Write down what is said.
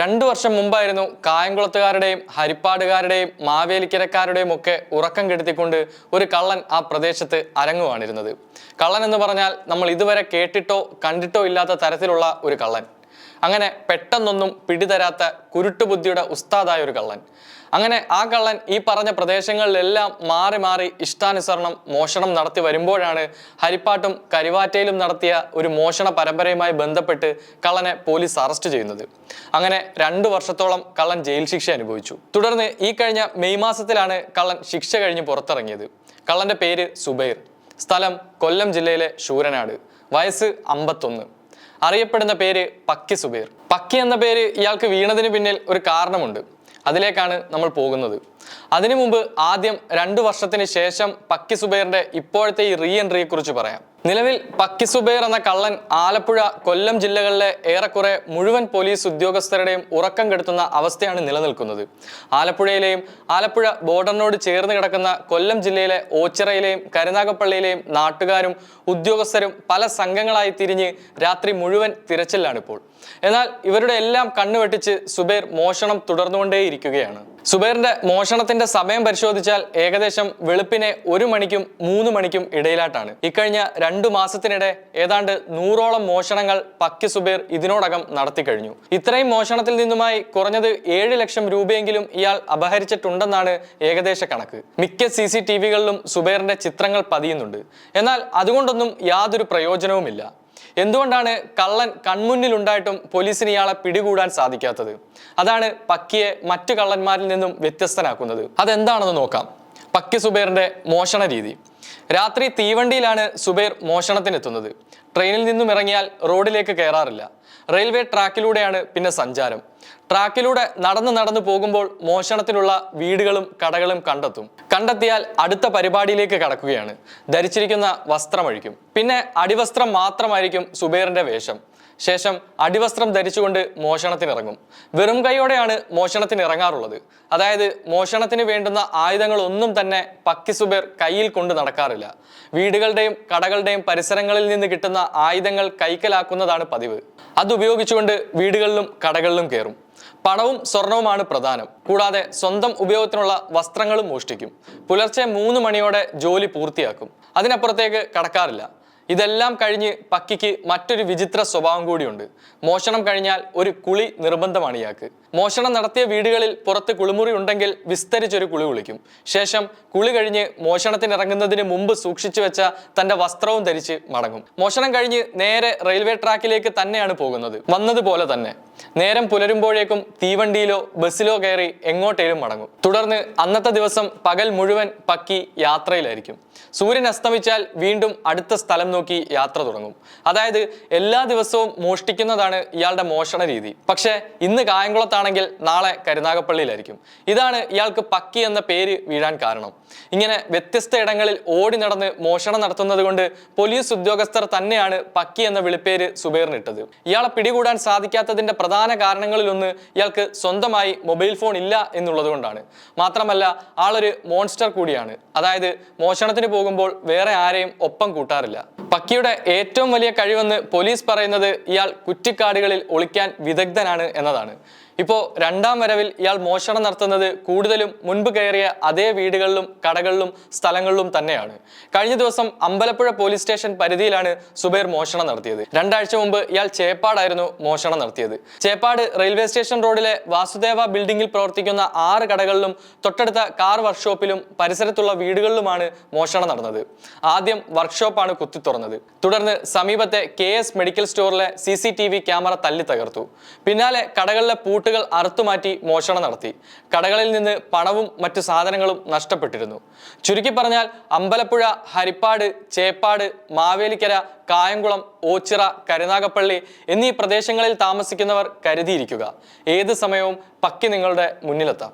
രണ്ടു വർഷം മുമ്പായിരുന്നു കായംകുളത്തുകാരുടെയും ഹരിപ്പാടുകാരുടെയും മാവേലിക്കരക്കാരുടെയും ഒക്കെ ഉറക്കം കെടുത്തിക്കൊണ്ട് ഒരു കള്ളൻ ആ പ്രദേശത്ത് അരങ്ങുവാണിരുന്നത്. കള്ളൻ എന്ന് പറഞ്ഞാൽ നമ്മൾ ഇതുവരെ കേട്ടിട്ടോ കണ്ടിട്ടോ ഇല്ലാത്ത തരത്തിലുള്ള ഒരു കള്ളൻ. അങ്ങനെ പെട്ടെന്നൊന്നും പിടിതരാത്ത കുരുട്ടുബുദ്ധിയുടെ ഉസ്താദായ ഒരു കള്ളൻ. അങ്ങനെ ആ കള്ളൻ ഈ പറഞ്ഞ പ്രദേശങ്ങളിലെല്ലാം മാറി മാറി ഇഷ്ടാനുസരണം മോഷണം നടത്തി വരുമ്പോഴാണ് ഹരിപ്പാട്ടും കരിവാറ്റയിലും നടത്തിയ ഒരു മോഷണ പരമ്പരയുമായി ബന്ധപ്പെട്ട് കള്ളനെ പോലീസ് അറസ്റ്റ് ചെയ്യുന്നത്. അങ്ങനെ രണ്ടു വർഷത്തോളം കള്ളൻ ജയിൽ ശിക്ഷ അനുഭവിച്ചു. തുടർന്ന് ഈ കഴിഞ്ഞ മെയ് മാസത്തിലാണ് കള്ളൻ ശിക്ഷ കഴിഞ്ഞ് പുറത്തിറങ്ങിയത്. കള്ളന്റെ പേര് സുബൈർ. സ്ഥലം കൊല്ലം ജില്ലയിലെ ശൂരനാട്. വയസ്സ് അമ്പത്തൊന്ന്. അറിയപ്പെടുന്ന പേര് പക്കി സുബൈർ. പക്കി എന്ന പേര് ഇയാൾക്ക് വീണതിന് പിന്നിൽ ഒരു കാരണമുണ്ട്. അതിലേക്കാണ് നമ്മൾ പോകുന്നത്. അതിനു മുമ്പ് ആദ്യം രണ്ടു വർഷത്തിന് ശേഷം പക്കി സുബൈറിന്റെ ഇപ്പോഴത്തെ ഈ റീ എൻട്രിയെ കുറിച്ച് പറയാം. നിലവിൽ പക്കി സുബൈർ എന്ന കള്ളൻ ആലപ്പുഴ കൊല്ലം ജില്ലകളിലെ ഏറെക്കുറെ മുഴുവൻ പോലീസ് ഉദ്യോഗസ്ഥരുടെയും ഉറക്കം കെടുത്തുന്ന അവസ്ഥയാണ് നിലനിൽക്കുന്നത്. ആലപ്പുഴയിലെയും ആലപ്പുഴ ബോർഡറിനോട് ചേർന്ന് കിടക്കുന്ന കൊല്ലം ജില്ലയിലെ ഓച്ചിറയിലെയും കരുനാഗപ്പള്ളിയിലെയും നാട്ടുകാരും ഉദ്യോഗസ്ഥരും പല സംഘങ്ങളായി തിരിഞ്ഞ് രാത്രി മുഴുവൻ തിരച്ചിലാണിപ്പോൾ എന്നാൽ ഇവരുടെ എല്ലാം കണ്ണുവെട്ടിച്ച് സുബൈർ മോഷണം തുടർന്നുകൊണ്ടേയിരിക്കുകയാണ്. സുബൈറിന്റെ മോഷണത്തിന്റെ സമയം പരിശോധിച്ചാൽ ഏകദേശം വെളുപ്പിനെ ഒരു മണിക്കും മൂന്ന് മണിക്കും ഇടയിലാട്ടാണ്. ഇക്കഴിഞ്ഞ രണ്ടു മാസത്തിനിടെ ഏതാണ്ട് നൂറോളം മോഷണങ്ങൾ പക്കി സുബൈർ ഇതിനോടകം നടത്തി കഴിഞ്ഞു. ഇത്രയും മോഷണത്തിൽ നിന്നുമായി കുറഞ്ഞത് ഏഴ് ലക്ഷം രൂപയെങ്കിലും ഇയാൾ അപഹരിച്ചിട്ടുണ്ടെന്നാണ് ഏകദേശ കണക്ക്. മിക്ക സി സി ടി വികളിലും സുബൈറിന്റെ ചിത്രങ്ങൾ പതിയുന്നുണ്ട്. എന്നാൽ അതുകൊണ്ടൊന്നും യാതൊരു പ്രയോജനവുമില്ല. എന്തുകൊണ്ടാണ് കള്ളൻ കൺമുന്നിൽ ഉണ്ടായിട്ടും പോലീസിന് ഇയാളെ പിടികൂടാൻ സാധിക്കാത്തത്? അതാണ് പക്കിയെ മറ്റു കള്ളന്മാരിൽ നിന്നും വ്യത്യസ്തനാക്കുന്നത്. അതെന്താണെന്ന് നോക്കാം. പക്കി സുബേറിന്റെ മോഷണ രീതി രാത്രി തീവണ്ടിയിലാണ് സുബൈർ മോഷണത്തിനെത്തുന്നത്. ട്രെയിനിൽ നിന്നും ഇറങ്ങിയാൽ റോഡിലേക്ക് കയറാറില്ല. റെയിൽവേ ട്രാക്കിലൂടെയാണ് പിന്നെ സഞ്ചാരം. ട്രാക്കിലൂടെ നടന്ന് നടന്നു പോകുമ്പോൾ മോഷണത്തിനുള്ള വീടുകളും കടകളും കണ്ടെത്തും. കണ്ടെത്തിയാൽ അടുത്ത പരിപാടിയിലേക്ക് കടക്കുകയാണ്. ധരിച്ചിരിക്കുന്ന വസ്ത്രമഴിക്കും. പിന്നെ അടിവസ്ത്രം മാത്രമായിരിക്കും സുബൈറിന്റെ വേഷം. ശേഷം അടിവസ്ത്രം ധരിച്ചുകൊണ്ട് മോഷണത്തിനിറങ്ങും. വെറും കൈയോടെയാണ് മോഷണത്തിന് ഇറങ്ങാറുള്ളത് അതായത് മോഷണത്തിന് വേണ്ടുന്ന ആയുധങ്ങളൊന്നും തന്നെ പക്കി സുബേർ കയ്യിൽ കൊണ്ട് നടക്കാറില്ല. വീടുകളുടെയും കടകളുടെയും പരിസരങ്ങളിൽ നിന്ന് കിട്ടുന്ന ആയുധങ്ങൾ കൈക്കലാക്കുന്നതാണ് പതിവ്. അതുപയോഗിച്ചുകൊണ്ട് വീടുകളിലും കടകളിലും കയറും പണവും സ്വർണവുമാണ് പ്രധാനം. കൂടാതെ സ്വന്തം ഉപയോഗത്തിനുള്ള വസ്ത്രങ്ങളും മോഷ്ടിക്കും. പുലർച്ചെ മൂന്ന് മണിയോടെ ജോലി പൂർത്തിയാക്കും. അതിനപ്പുറത്തേക്ക് കടക്കാറില്ല. ഇതെല്ലാം കഴിഞ്ഞ് പക്കിക്ക് മറ്റൊരു വിചിത്ര സ്വഭാവം കൂടിയുണ്ട്. മോഷണം കഴിഞ്ഞാൽ ഒരു കുളി നിർബന്ധമാണ് ഇയാൾക്ക്. മോഷണം നടത്തിയ വീടുകളിൽ പുറത്ത് കുളിമുറി ഉണ്ടെങ്കിൽ വിസ്തരിച്ചൊരു കുളി കുളിക്കും. ശേഷം കുളി കഴിഞ്ഞ് മോഷണത്തിനിറങ്ങുന്നതിന് മുമ്പ് സൂക്ഷിച്ചു വെച്ച തന്റെ വസ്ത്രവും ധരിച്ച് മടങ്ങും. മോഷണം കഴിഞ്ഞ് നേരെ റെയിൽവേ ട്രാക്കിലേക്ക് തന്നെയാണ് പോകുന്നത്. വന്നതുപോലെ തന്നെ. നേരം പുലരുമ്പോഴേക്കും തീവണ്ടിയിലോ ബസ്സിലോ കയറി എങ്ങോട്ടേലും മടങ്ങും. തുടർന്ന് അന്നത്തെ ദിവസം പകൽ മുഴുവൻ പക്കി യാത്രയിലായിരിക്കും. സൂര്യൻ അസ്തമിച്ചാൽ വീണ്ടും അടുത്ത സ്ഥലം നോക്കി യാത്ര തുടങ്ങും. അതായത് എല്ലാ ദിവസവും മോഷ്ടിക്കുന്നതാണ് ഇയാളുടെ മോഷണ രീതി. പക്ഷേ ഇന്ന് കായംകുളത്താണെങ്കിൽ നാളെ കരുനാഗപ്പള്ളിയിലായിരിക്കും. ഇതാണ് ഇയാൾക്ക് പക്കി എന്ന പേര് വീഴാൻ കാരണം. ഇങ്ങനെ വ്യത്യസ്ത ഇടങ്ങളിൽ ഓടി നടന്ന് മോഷണം നടത്തുന്നത് കൊണ്ട് പോലീസ് ഉദ്യോഗസ്ഥർ തന്നെയാണ് പക്കി എന്ന വിളിപ്പേര് സുബൈറിനിട്ടത് ഇയാളെ പിടികൂടാൻ സാധിക്കാത്തതിന്റെ പ്രധാന കാരണങ്ങളിലൊന്ന് ഇയാൾക്ക് സ്വന്തമായി മൊബൈൽ ഫോൺ ഇല്ല എന്നുള്ളത് കൊണ്ടാണ്. മാത്രമല്ല ആളൊരു മോൺസ്റ്റർ കൂടിയാണ്. അതായത് മോഷണത്തിന് പോകുമ്പോൾ വേറെ ആരെയും ഒപ്പം കൂട്ടാറില്ല. പക്കിയുടെ ഏറ്റവും വലിയ കഴിവെന്ന് പോലീസ് പറയുന്നത് ഇയാൾ കുറ്റിക്കാടുകളിൽ ഒളിക്കാൻ വിദഗ്ധനാണ് എന്നതാണ്. ഇപ്പോൾ രണ്ടാം വരവിൽ ഇയാൾ മോഷണം നടത്തുന്നത് കൂടുതലും മുൻപ് കയറിയ അതേ വീടുകളിലും കടകളിലും സ്ഥലങ്ങളിലും തന്നെയാണ്. കഴിഞ്ഞ ദിവസം അമ്പലപ്പുഴ പോലീസ് സ്റ്റേഷൻ പരിധിയിലാണ് സുബൈർ മോഷണം നടത്തിയത്. രണ്ടാഴ്ച മുമ്പ് ഇയാൾ ചേപ്പാടായിരുന്നു മോഷണം നടത്തിയത്. ചേപ്പാട് റെയിൽവേ സ്റ്റേഷൻ റോഡിലെ വാസുദേവ ബിൽഡിംഗിൽ പ്രവർത്തിക്കുന്ന ആറ് കടകളിലും തൊട്ടടുത്ത കാർ വർക്ക്ഷോപ്പിലും പരിസരത്തുള്ള വീടുകളിലുമാണ് മോഷണം നടന്നത്. ആദ്യം വർക്ക്ഷോപ്പാണ് കുത്തി തുറന്നത്. തുടർന്ന് സമീപത്തെ കെ മെഡിക്കൽ സ്റ്റോറിലെ സി ക്യാമറ തല്ലി തകർത്തു. പിന്നാലെ കടകളിലെ പൂട്ടുകൾ അറുത്തുമാറ്റി മോഷണം നടത്തി. കടകളിൽ നിന്ന് പണവും മറ്റു സാധനങ്ങളും നഷ്ടപ്പെട്ടിരുന്നു. ചുരുക്കി പറഞ്ഞാൽ അമ്പലപ്പുഴ ഹരിപ്പാട് ചേപ്പാട് മാവേലിക്കര കായംകുളം ഓച്ചിറ കരുനാഗപ്പള്ളി എന്നീ പ്രദേശങ്ങളിൽ താമസിക്കുന്നവർ കരുതിയിരിക്കുക. ഏത് സമയവും പക്കി നിങ്ങളുടെ മുന്നിലെത്താം.